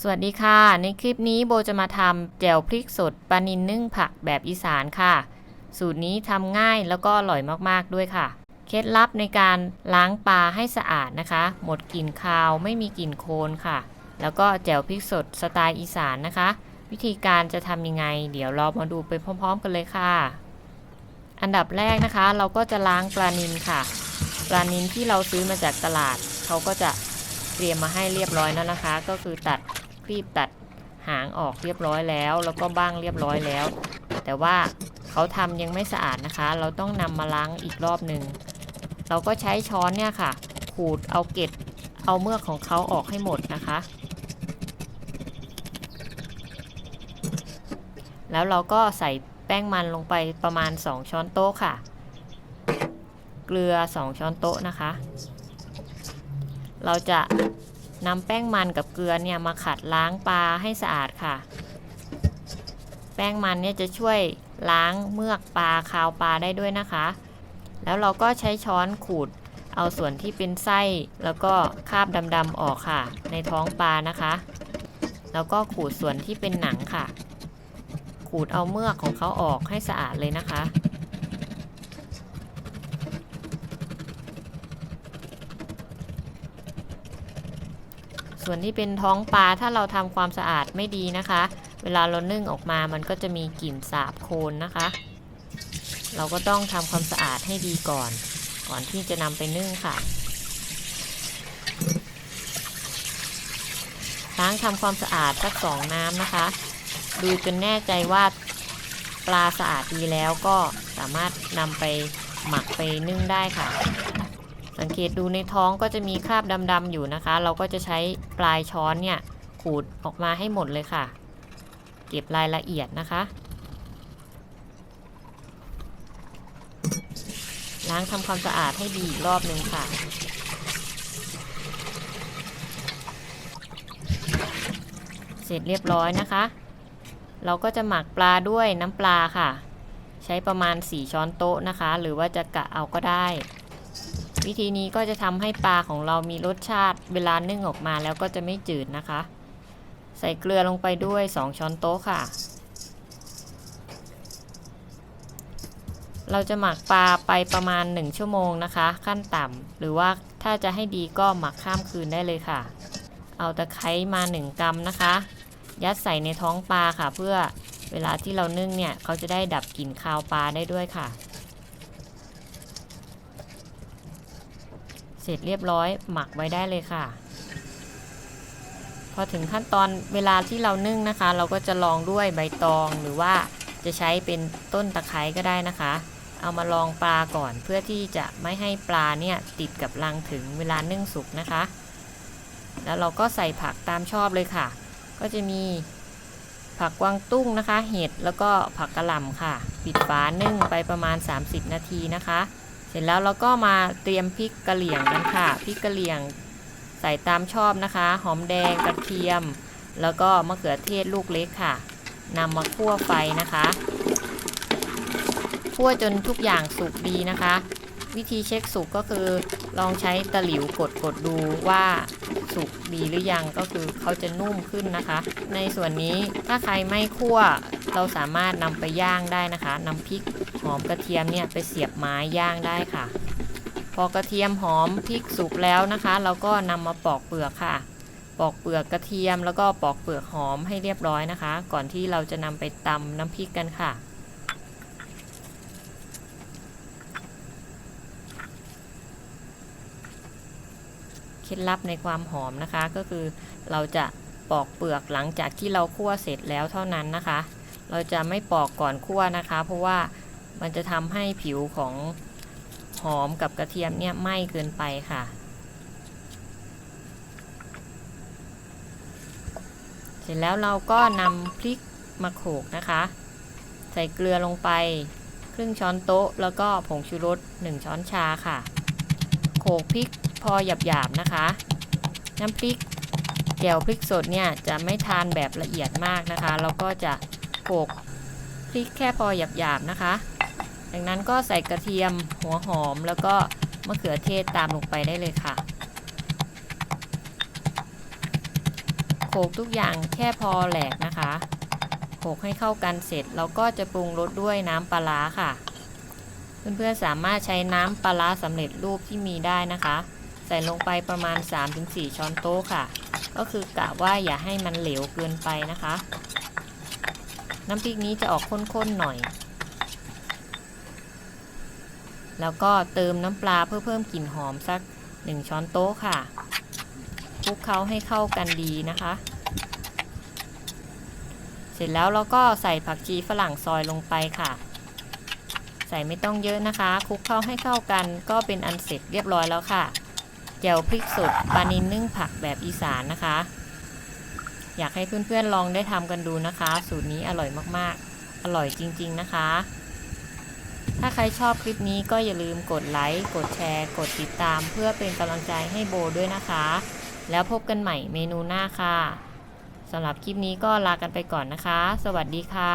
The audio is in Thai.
สวัสดีค่ะ ในคลิปนี้โบจะมาทำแจ่วพริกสดปลานินนึ่งผักแบบอีสานค่ะ สูตรนี้ทำง่ายแล้วก็อร่อยมากๆด้วยค่ะ เคล็ดลับในการล้างปลาให้สะอาดนะคะ หมดกลิ่นคาวไม่มีกลิ่นโคลนค่ะ แล้วก็แจ่วพริกสดสไตล์อีสานนะคะ วิธีการจะทำยังไง เดี๋ยวเรามาดูไปพร้อม ๆ กันเลยค่ะ อันดับแรกนะคะ เราก็จะล้างปลานินค่ะ ปลานินที่เราซื้อมาจากตลาดเขาก็จะเตรียมมาให้เรียบร้อยแล้วนะคะ ก็คือตัด ครีบตัดหางออกเรียบร้อยแล้ว แล้วก็บ้างเรียบร้อยแล้ว แต่ว่าเขาทำยังไม่สะอาดนะคะ เราต้องนำมาล้างอีกรอบหนึ่งเราก็ใช้ช้อนเนี่ยค่ะ ขูดเอาเกล็ดเอาเมือกของเขาออกให้หมดนะคะ แล้วเราก็ใส่แป้งมันลงไปประมาณ 2 ช้อนโต๊ะค่ะ เกลือ 2 ช้อนโต๊ะนะคะ เราจะ นำแป้งมันกับเกลือเนี่ยมาขัดล้างปลาให้สะอาดค่ะ แป้งมันเนี่ยจะช่วยล้างเมือกปลาคาวปลาได้ด้วยนะคะ แล้วเราก็ใช้ช้อนขูดเอาส่วนที่เป็นไส้แล้วก็คาบดำๆออกค่ะ ในท้องปลานะคะ แล้วก็ขูดส่วนที่เป็นหนังค่ะ ขูดเอาเมือกของเขาออกให้สะอาดเลยนะคะ ส่วนที่เป็นท้องปลาถ้าเราทำความสะอาดไม่ดีนะคะ เวลาเรานึ่งออกมามันก็จะมีกลิ่นสาบโคลนนะคะ เราก็ต้องทำความสะอาดให้ดีก่อน ก่อนที่จะนำไปนึ่งค่ะล้างทำความสะอาดสักสองน้ำนะคะ ดูจนแน่ใจว่าปลาสะอาดดีแล้วก็สามารถนำไปหมักไปนึ่งได้ค่ะ สังเกตดูในท้องก็จะมีคราบดำๆอยู่นะคะ เราก็จะใช้ปลายช้อนเนี่ยขูดออกมาให้หมดเลยค่ะ เก็บรายละเอียดนะคะ ล้างทำความสะอาดให้ดีอีกรอบหนึ่งค่ะเสร็จเรียบร้อยนะคะ เราก็จะหมักปลาด้วยน้ำปลาค่ะ ใช้ประมาณ 4 ช้อนโต๊ะนะคะ หรือว่าจะกะเอาก็ได้ วิธีนี้ก็จะทำให้ปลาของเรามีรสชาติเวลานึ่งออกมาแล้วก็จะไม่จืดนะคะ ใส่เกลือลงไปด้วย 2 ช้อนโต๊ะค่ะ เราจะหมักปลาไปประมาณ 1 ชั่วโมงนะคะ ขั้นต่ำหรือว่าถ้าจะให้ดีก็หมักข้ามคืนได้เลยค่ะ เอาตะไคร้มา 1กรัมนะคะ ยัดใส่ในท้องปลาค่ะ เพื่อเวลาที่เรานึ่งเนี่ยเขาจะได้ดับกลิ่นคาวปลาได้ด้วยค่ะ เสร็จเรียบร้อยหมักไว้ได้เลยค่ะ พอถึงขั้นตอนเวลาที่เรานึ่งนะคะ เราก็จะลองด้วยใบตองหรือว่าจะใช้เป็นต้นตะไคร้ก็ได้นะคะ เอามาลองปลาก่อนเพื่อที่จะไม่ให้ปลาเนี่ยติดกับรังถึงเวลานึ่งสุกนะคะ แล้วเราก็ใส่ผักตามชอบเลยค่ะ ก็จะมีผักกวางตุ้งนะคะ เห็ดแล้วก็ผักกระหล่ำค่ะ ปิดฝานึ่งไปประมาณ 30 นาทีนะคะ สร็จแล้วเราก็มาเตรียมพริกกะเหรี่ยงกันค่ะพริกกะเหรี่ยงใส่ตามชอบนะคะ หอมแดงกระเทียม แล้วก็มะเขือเทศลูกเล็กค่ะนำมาคั่วไฟนะคะคั่วจนทุกอย่างสุกดีนะคะ วิธีเช็คสุกก็คือลองใช้ตะหลิวกดกดดูว่าสุกดีหรือยังก็คือเขาจะนุ่มขึ้นนะคะ ในส่วนนี้ถ้าใครไม่คั่ว เราสามารถนำไปย่างได้นะคะนำพริกหอมกระเทียมเนี่ยไปเสียบไม้ย่างได้ค่ะ พอกระเทียมหอมพริกสุกแล้วนะคะ เราก็นำมาปอกเปลือกค่ะ ปอกเปลือกกระเทียมแล้วก็ปอกเปลือกหอมให้เรียบร้อยนะคะ ก่อนที่เราจะนำไปตำน้ำพริกกันค่ะเคล็ดลับในความหอมนะคะก็คือเราจะปอกเปลือกหลังจากที่เราคั่วเสร็จแล้วเท่านั้นนะคะ เราจะไม่ปอกก่อนคั่วนะคะ เพราะว่ามันจะทำให้ผิวของหอมกับกระเทียมเนี่ยไหม้เกินไปค่ะ เสร็จแล้วเราก็นำพริกมาโขกนะคะ ใส่เกลือลงไปครึ่งช้อนโต๊ะ แล้วก็ผงชูรส1ช้อนชาค่ะ โขกพริกพอหยาบๆนะคะ น้ำพริกแจ่วพริกสดเนี่ยจะไม่ทานแบบละเอียดมากนะคะ เราก็จะ โขกพริกแค่พอหยาบๆนะคะ จากนั้นก็ใส่กระเทียมหัวหอมแล้วก็มะเขือเทศตามลงไปได้เลยค่ะโขกทุกอย่างแค่พอแหลกนะคะโขกให้เข้ากันเสร็จเราก็จะปรุงรสด้วยน้ำปลาร้าค่ะ เพื่อนๆสามารถใช้น้ำปลาร้าสำเร็จรูปที่มีได้นะคะ ใส่ลงไปประมาณ 3-4 ช้อนโต๊ะค่ะ ก็คือกะว่าอย่าให้มันเหลวเกินไปนะคะ น้ำพริกนี้จะออกข้นๆหน่อย แล้วก็เติมน้ำปลาเพื่อเพิ่มกลิ่นหอมสัก1ช้อนโต๊ะค่ะคลุกเคล้าให้เข้ากันดีนะคะ เสร็จแล้วเราก็ใส่ผักชีฝรั่งซอยลงไปค่ะ ใส่ไม่ต้องเยอะนะคะคลุกเข้าให้เข้ากันก็เป็นอันเสร็จเรียบร้อยแล้วค่ะแจ่วพริกสดปลานินนึ่งผักแบบอีสานนะคะ อยากให้เพื่อนๆลองได้ทำกันดูนะคะ สูตรนี้อร่อยมากๆ อร่อยจริง ๆนะคะ ถ้าใครชอบคลิปนี้ก็อย่าลืมกดไลค์ กดแชร์ กดติดตาม เพื่อเป็นกำลังใจให้โบด้วยนะคะ แล้วพบกันใหม่เมนูหน้าค่ะสำหรับคลิปนี้ก็ลากันไปก่อนนะคะ สวัสดีค่ะ